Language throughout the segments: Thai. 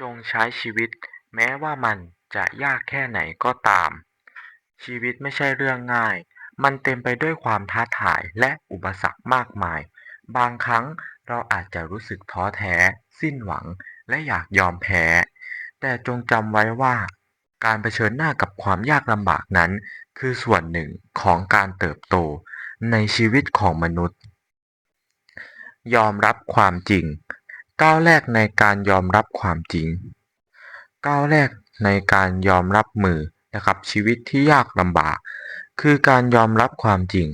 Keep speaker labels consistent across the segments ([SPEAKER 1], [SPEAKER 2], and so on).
[SPEAKER 1] จงใช้ชีวิต แม้ว่ามันจะยากแค่ไหนก็ตาม ชีวิตไม่ใช่เรื่องง่าย มันเต็มไปด้วยความท้าทายและอุปสรรคมากมาย บางครั้งเราอาจจะรู้สึกท้อแท้ สิ้นหวัง และอยากยอมแพ้ แต่จงจำไว้ว่า การเผชิญหน้ากับความยากลำบากนั้น คือส่วนหนึ่งของการเติบโตในชีวิตของมนุษย์ ยอมรับความจริง ก้าวแรกในการยอมรับความจริง ก้าวแรกในการยอมรับมือนะครับชีวิตที่ยากลำบาก คือการยอมรับความจริง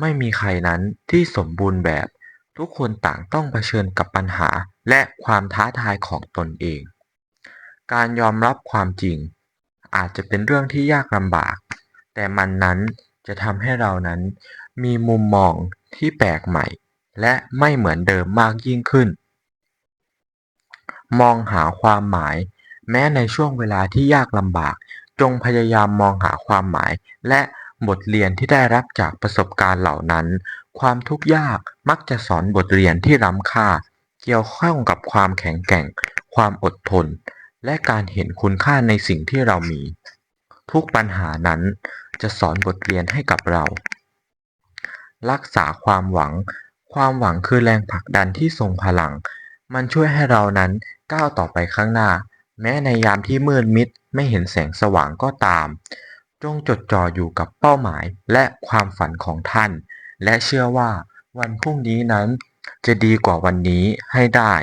[SPEAKER 1] ไม่มีใครนั้นที่สมบูรณ์แบบ ทุกคนต่างต้องเผชิญกับปัญหาและความท้าทายของตนเอง การยอมรับความจริง อาจจะเป็นเรื่องที่ยากลำบาก แต่มันนั้นจะทำให้เรานั้นมีมุมมองที่แปลกใหม่ และไม่เหมือนเดิมมากยิ่งขึ้น มองหาความหมาย แม้ในช่วงเวลาที่ยากลำบาก จงพยายามมองหาความหมาย และบทเรียนที่ได้รับจากประสบการณ์เหล่านั้น ความทุกข์ยากมักจะสอนบทเรียนที่ล้ำค่า เกี่ยวข้องกับความแข็งแกร่ง ความอดทน และการเห็นคุณค่าในสิ่งที่เรามี ทุกปัญหานั้นจะสอนบทเรียนให้กับเรา รักษาความหวัง ความหวังคือแรงผลักดันที่ทรงพลัง มันช่วยให้เรานั้นก้าวต่อไปข้างหน้า แม้ในยามที่มืดมิดไม่เห็นแสงสว่างก็ตาม จงจดจ่ออยู่กับเป้าหมายและความฝันของท่าน และเชื่อว่าวันพรุ่งนี้นั้นจะดีกว่าวันนี้ให้ได้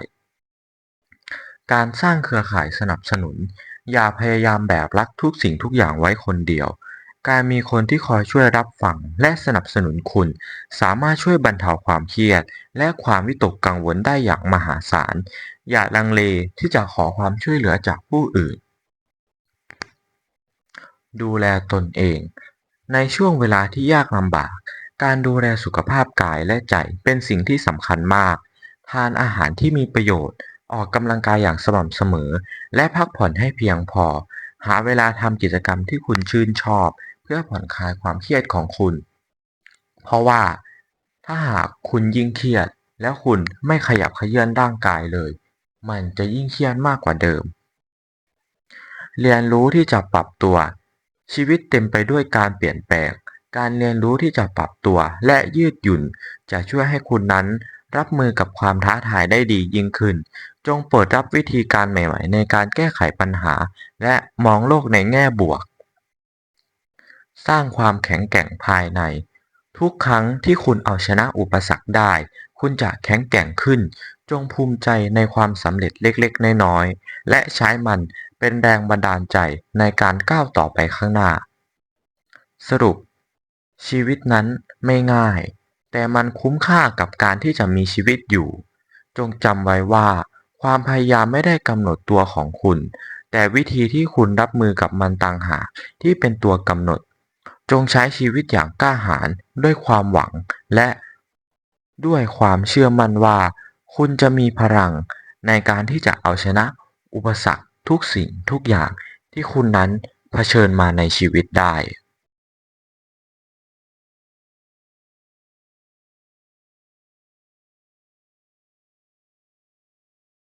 [SPEAKER 1] การสร้างเครือข่ายสนับสนุน อย่าพยายามแบกรับทุกสิ่งทุกอย่างไว้คนเดียว การมีคนที่คอยช่วยรับฟังและสนับสนุนคุณ สามารถช่วยบรรเทาความเครียด และความวิตกกังวลได้อย่างมหาศาล อย่าลังเลที่จะขอความช่วยเหลือจากผู้อื่น ดูแลตนเอง ในช่วงเวลาที่ยากลำบาก การดูแลสุขภาพกายและใจเป็นสิ่งที่สำคัญมาก ทานอาหารที่มีประโยชน์ ออกกำลังกายอย่างสม่ำเสมอ และพักผ่อนให้เพียงพอ หาเวลาทำกิจกรรมที่คุณชื่นชอบ เพื่อผ่อนคลายความเครียดของคุณ เพราะว่าถ้าหากคุณยิ่งเครียด แล้วคุณไม่ขยับเขยื้อนร่างกายเลย มันจะยิ่งเครียดมากกว่าเดิม เรียนรู้ที่จะปรับตัว ชีวิตเต็มไปด้วยการเปลี่ยนแปลง การเรียนรู้ที่จะปรับตัวและยืดหยุ่น จะช่วยให้คุณนั้นรับมือกับความท้าทายได้ดียิ่งขึ้น จงเปิดรับวิธีการใหม่ ๆ ในการแก้ไขปัญหา และมองโลกในแง่บวก สร้างความแข็งแกร่งภายใน ทุกครั้งที่คุณเอาชนะอุปสรรคได้ คุณจะแข็งแกร่งขึ้น จงภูมิใจในความสำเร็จเล็กๆ น้อยๆ และใช้มันเป็นแรงบันดาลใจในการก้าวต่อไปข้างหน้า สรุป ชีวิตนั้นไม่ง่าย แต่มันคุ้มค่ากับการที่จะมีชีวิตอยู่ จงจำไว้ว่า ความพยายามไม่ได้กำหนดตัวของคุณ แต่วิธีที่คุณรับมือกับมันต่างหากที่เป็นตัวกำหนด จงใช้ชีวิตอย่างกล้าหาญด้วยความหวัง และด้วยความเชื่อมั่นว่า คุณจะมีพลังในการที่จะเอาชนะ อุปสรรคทุกสิ่งทุกอย่างที่คุณนั้นเผชิญมาในชีวิตได้